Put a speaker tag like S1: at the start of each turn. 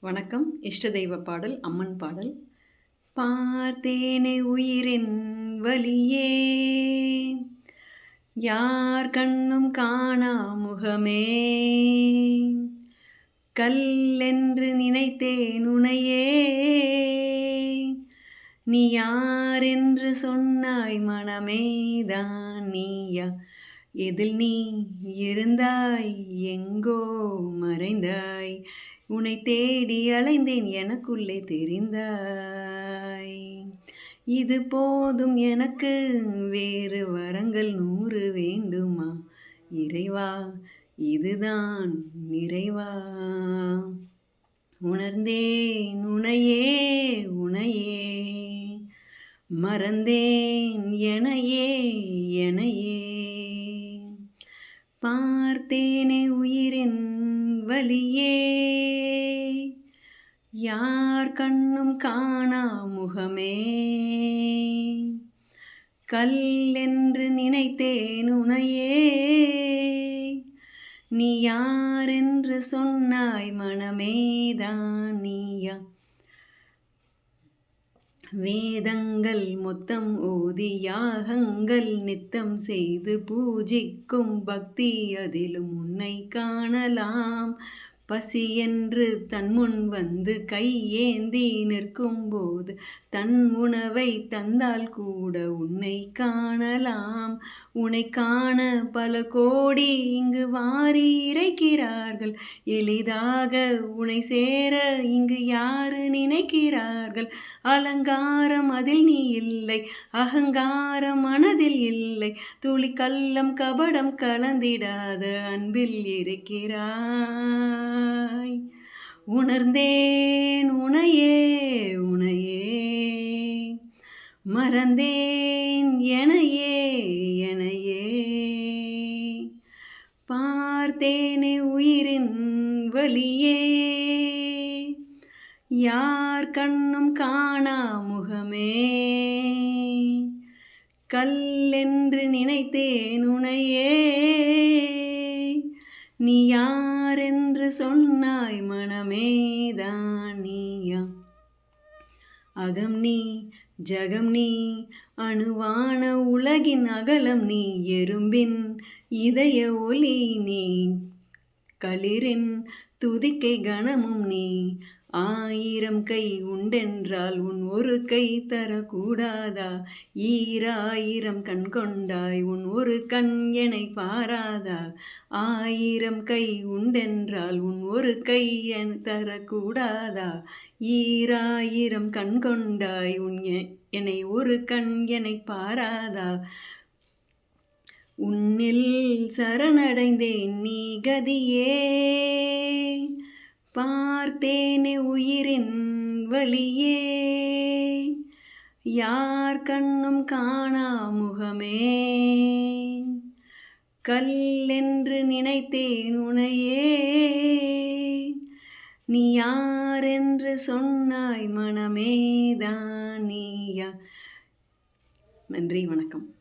S1: வணக்கம். இஷ்ட தெய்வ பாடல் அம்மன் பாடல். பார்த்தேனே உயிரின் வலியே யார் கண்ணும் காணா முகமே. கல்லென்று நினைத்தேன் உனையே. நீ யாரென்று சொன்னாய் மனமேதான் நீயா. எதில் நீ இருந்தாய் எங்கோ மறைந்தாய். உன்னை தேடி அலைந்தேன் எனக்குள்ளே தெரிந்தாய். இது போதும் எனக்கு வேறு வரங்கள் நூறு வேண்டுமா? இறைவா இதுதான் நிறைவா? உணர்ந்தேன் உனையே உனையே. மறந்தேன் எனையே எனையே. பார்த்தேனே உயிரின் வலியே யார் கண்ணும் காணா முகமே. கல்லென்று நினைத்தேன் உனையே. நீ யாரென்று சொன்னாய் மனமேதான் நீயா. வேதங்கள் மொத்தம் ஓதி யாகங்கள் நித்தம் செய்து பூஜிக்கும் பக்தி அதிலும் உன்னை காணலாம். பசி என்று தன் முன் வந்து கையேந்தி நிற்கும்போது தன் உணவை தந்தால் கூட உன்னை காணலாம். உன்னை காண பல கோடி இங்கு வாரி இறைக்கிறார்கள். எளிதாக உன்னை சேர இங்கு யாரு நினைக்கிறார்கள்? அலங்காரம் அதில் நீ இல்லை அகங்காரம் மனதில் இல்லை. துளி கள்ளம் கபடம் கலந்திடாத அன்பில் இருக்கிறார். உணர்ந்தேன் உனையே உனையே. மறந்தேன் எனையே எனையே. பார்த்தேனே உயிரின் வழியே. யார் கண்ணும் காணா முகமே. கல்லென்று நினைத்தேன் உனையே. நீ யாரென்று சொன்னாய் மனமேதானியா அகம் நீ ஜகம் நீ அணுவான உலகின் அகலம் நீ எறும்பின் இதய ஒளி நீ களிரின் துதிக்கை கணமும் நீ ஆயிரம் கை உண்டென்றால் உன் ஒரு கை தரக்கூடாதா? ஈராயிரம் கண் கொண்டாய் உன் ஒரு கண் எனை பாராதா? ஆயிரம் கை உண்டென்றால் உன் ஒரு கை என் தரக்கூடாதா? ஈராயிரம் கண் கொண்டாய் உன் என்னை ஒரு கண் எனை பாராதா? உன்னில் சரணடைந்தேன் நீ கதியே. பார்த்தேனே உயிரின் வழியே. யார் கண்ணும் காணா முகமே. கல்லென்று நினைத்தேன் உனையே. நீ யாரென்று சொன்னாய் மனமேதானியா நன்றி வணக்கம்.